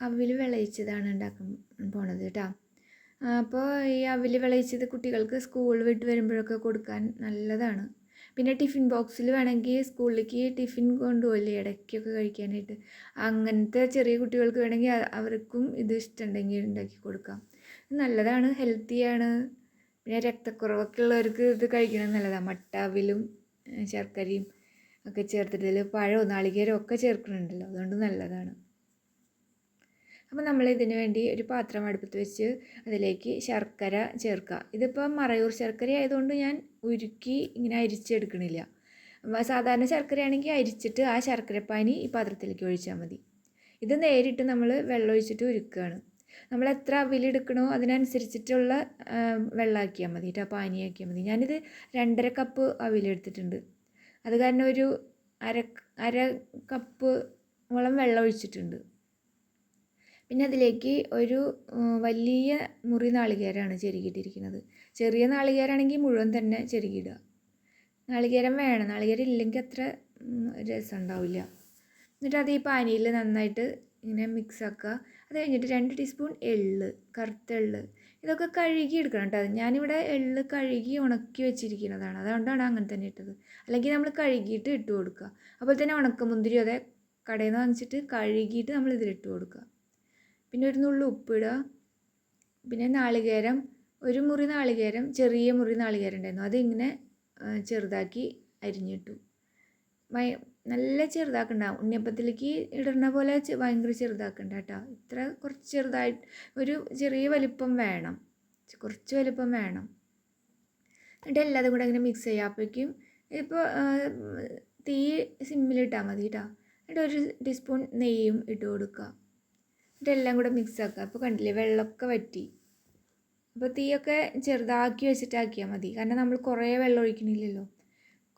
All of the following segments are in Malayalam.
അവിൽ വിളയിച്ചതാണ് ഉണ്ടാക്കാൻ പോണത് കേട്ടോ അപ്പോൾ ഈ അവിൽ വിളയിച്ചത് കുട്ടികൾക്ക് സ്കൂൾ വിട്ട് വരുമ്പോഴൊക്കെ കൊടുക്കാൻ നല്ലതാണ്. പിന്നെ ടിഫിൻ ബോക്സിൽ വേണമെങ്കിൽ സ്കൂളിലേക്ക് ടിഫിൻ കൊണ്ടുപോകില്ലേ ഇടയ്ക്കൊക്കെ കഴിക്കാനായിട്ട്. അങ്ങനത്തെ ചെറിയ കുട്ടികൾക്ക് വേണമെങ്കിൽ അവർക്കും ഇത് ഇഷ്ടമുണ്ടെങ്കിൽ ഉണ്ടാക്കി കൊടുക്കാം. നല്ലതാണ് ഹെൽത്തിയാണ് പിന്നെ രക്തക്കുറവൊക്കെ ഉള്ളവർക്ക് ഇത് കഴിക്കുന്നത് നല്ലതാണ് മട്ട അവിലും ശർക്കരയും ഒക്കെ ചേർത്തിട്ടില്ല പഴവും നാളികേരവും ഒക്കെ ചേർക്കുന്നുണ്ടല്ലോ അതുകൊണ്ട് നല്ലതാണ്. അപ്പോൾ നമ്മൾ ഇതിന് വേണ്ടി ഒരു പാത്രം അടുപ്പത്ത് വെച്ച് അതിലേക്ക് ശർക്കര ചേർക്കുക. ഇതിപ്പോൾ മറയൂർ ശർക്കര ആയതുകൊണ്ട് ഞാൻ ഉരുക്കി ഇങ്ങനെ അരിച്ചെടുക്കണില്ല. സാധാരണ ശർക്കരയാണെങ്കിൽ അരിച്ചിട്ട് ആ ശർക്കരപ്പാനി ഈ പാത്രത്തിലേക്ക് ഒഴിച്ചാൽ മതി. ഇത് നേരിട്ട് നമ്മൾ വെള്ളം ഒഴിച്ചിട്ട് ഉരുക്കുകയാണ്. നമ്മൾ എത്ര അവിലെടുക്കണോ അതിനനുസരിച്ചിട്ടുള്ള വെള്ളമാക്കിയാൽ മതി കേട്ടോ പാനിയാക്കിയാൽ മതി. ഞാനിത് രണ്ടര കപ്പ് അവിലെടുത്തിട്ടുണ്ട്. അത് കാരണം ഒരു അര അര കപ്പ് ഓളം വെള്ളം ഒഴിച്ചിട്ടുണ്ട്. പിന്നെ അതിലേക്ക് ഒരു വലിയ മുറി നാളികേരമാണ് ചെരുകിയിട്ടിരിക്കുന്നത്. ചെറിയ നാളികേരമാണെങ്കിൽ മുഴുവൻ തന്നെ ചെരുകിയിടുക. നാളികേരം വേണം. നാളികേരം ഇല്ലെങ്കിൽ അത്ര രസം ഉണ്ടാവില്ല. എന്നിട്ട് അത് ഈ പാനിയിൽ നന്നായിട്ട് ഇങ്ങനെ മിക്സ് ആക്കുക. അത് കഴിഞ്ഞിട്ട് രണ്ട് ടീസ്പൂൺ എള്ള് കറുത്ത എള്ള് ഇതൊക്കെ കഴുകി എടുക്കണം കേട്ടോ. ഞാനിവിടെ എള്ള് കഴുകി ഉണക്കി വെച്ചിരിക്കുന്നതാണ്. അതുകൊണ്ടാണ് അങ്ങനെ തന്നെ ഇട്ടത്. അല്ലെങ്കിൽ നമ്മൾ കഴുകിയിട്ട് ഇട്ട് കൊടുക്കുക. അപ്പോൾ തന്നെ ഉണക്കമുന്തിരി അതെ കടയിൽ നിന്ന് വാങ്ങിച്ചിട്ട് കഴുകിയിട്ട് നമ്മൾ ഇതിലിട്ട് കൊടുക്കുക. പിന്നെ ഒരു നുള്ളു ഉപ്പിടുക. പിന്നെ നാളികേരം ഒരു മുറി നാളികേരം ചെറിയ മുറി നാളികേരം ഉണ്ടായിരുന്നു. അതിങ്ങനെ ചെറുതാക്കി അരിഞ്ഞിട്ടു. ഭയ നല്ല ചെറുതാക്കണ്ട ഉണ്ണിയപ്പത്തിലേക്ക് ഇടുന്ന പോലെ ഭയങ്കര ചെറുതാക്കണ്ട കേട്ടോ ഇത്ര കുറച്ച് ചെറുതായിട്ട് ഒരു ചെറിയ വലിപ്പം വേണം. കുറച്ച് വലിപ്പം വേണം. എന്നിട്ട് എല്ലാതും കൂടെ അങ്ങനെ മിക്സ് ചെയ്യാപ്പോഴേക്കും ഇപ്പോൾ തീ സിമ്മിലിട്ടാൽ മതി കേട്ടോ എന്നിട്ട് ഒരു ടീസ്പൂൺ നെയ്യും ഇട്ട് കൊടുക്കുക. എല്ലാം കൂടെ മിക്സ് ആക്കുക. അപ്പോൾ കണ്ടില്ലേ വെള്ളമൊക്കെ വറ്റി. അപ്പോൾ തീയൊക്കെ ചെറുതാക്കി വെച്ചിട്ടാക്കിയാൽ മതി. കാരണം നമ്മൾ കുറേ വെള്ളം ഒഴിക്കണില്ലല്ലോ.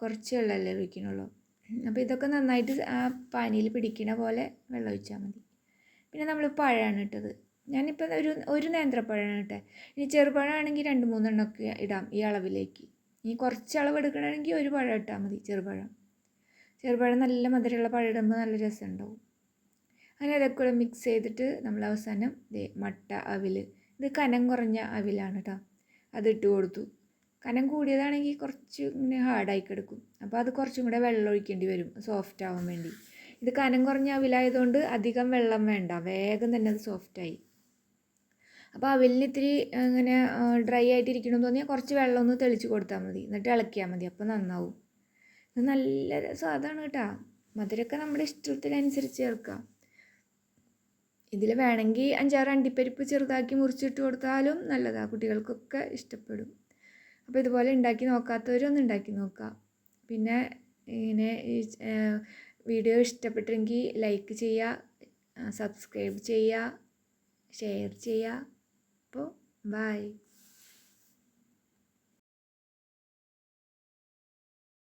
കുറച്ച് വെള്ളമല്ലേ ഒഴിക്കണുള്ളൂ. അപ്പോൾ ഇതൊക്കെ നന്നായിട്ട് ആ പാനിയിൽ പിടിക്കണ പോലെ വെള്ളം ഒഴിച്ചാൽ മതി. പിന്നെ നമ്മൾ പഴമാണ് ഇട്ടത്. ഞാനിപ്പോൾ ഒരു ഒരു നേന്ത്രപ്പഴമാണ് ഇട്ടത് ഇനി ചെറുപഴമാണെങ്കിൽ രണ്ട് മൂന്നെണ്ണമൊക്കെ ഇടാം ഈ അളവിലേക്ക്. ഇനി കുറച്ച് അളവ് എടുക്കണമെങ്കിൽ ഒരു പഴം ഇട്ടാൽ മതി ചെറുപഴം. ചെറുപഴം നല്ല മധുരമുള്ള പഴം ഇടുമ്പോൾ നല്ല രസമുണ്ടാവും. അങ്ങനെ അതൊക്കെ കൂടെ മിക്സ് ചെയ്തിട്ട് നമ്മൾ അവസാനം ദേ മട്ട അവിൽ ഇത് കനം കുറഞ്ഞ അവിലാണ് കേട്ടോ ഇട്ട് കൊടുത്തു. കനം കൂടിയതാണെങ്കിൽ കുറച്ച് ഇങ്ങനെ ഹാർഡായി കിടക്കും. അപ്പോൾ അത് കുറച്ചും കൂടെ വെള്ളം ഒഴിക്കേണ്ടി വരും സോഫ്റ്റ് ആവാൻ വേണ്ടി. ഇത് കനം കുറഞ്ഞ അവിലായതുകൊണ്ട് അധികം വെള്ളം വേണ്ട വേഗം തന്നെ അത് സോഫ്റ്റായി അപ്പോൾ അവിലിന് ഇത്തിരി ഇങ്ങനെ ഡ്രൈ ആയിട്ട് എന്ന് തോന്നിയാൽ കുറച്ച് വെള്ളം ഒന്ന് തെളിച്ച് കൊടുത്താൽ മതി. എന്നിട്ട് ഇളക്കിയാൽ മതി അപ്പോൾ നന്നാവും. നല്ല സ്വാദാണ് കേട്ടോ മധുരമൊക്കെ നമ്മുടെ ഇഷ്ടത്തിനനുസരിച്ച് ചേർക്കാം. ഇതിൽ വേണമെങ്കിൽ അഞ്ചാറ് അണ്ടിപ്പരിപ്പ് ചെറുതാക്കി മുറിച്ചിട്ട് കൊടുത്താലും നല്ലതാണ് കുട്ടികൾക്കൊക്കെ ഇഷ്ടപ്പെടും. അപ്പോൾ ഇതുപോലെ ഉണ്ടാക്കി നോക്കാത്തവരൊന്ന് ഉണ്ടാക്കി നോക്കുക പിന്നെ ഇങ്ങനെ വീഡിയോ ഇഷ്ടപ്പെട്ടെങ്കിൽ ലൈക്ക് ചെയ്യുക സബ്സ്ക്രൈബ് ചെയ്യുക ഷെയർ ചെയ്യുക അപ്പോൾ ബൈ.